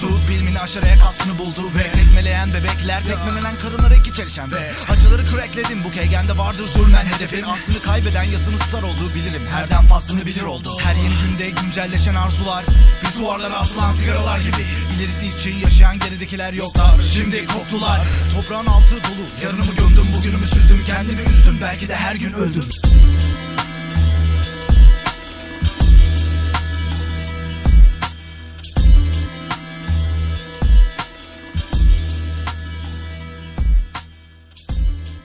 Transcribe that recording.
kokusu Filmin aşırıya kasını buldu ve Tekmeleyen bebekler tekmelenen karınlara iki çelişen ve Acıları kürekledim. Bu kegende vardır zulmen hedefin. Aslını kaybeden yasını tutar olduğu bilirim. Herden faslını bilir oldu. Her yeni günde güncelleşen arzular Bir suvarlara atılan sigaralar gibi. İlerisi için yaşayan geridekiler yok da Şimdi koktular Toprağın altı dolu Yarınımı gömdüm bugünümü süzdüm. Kendimi üzdüm belki de her gün öldüm.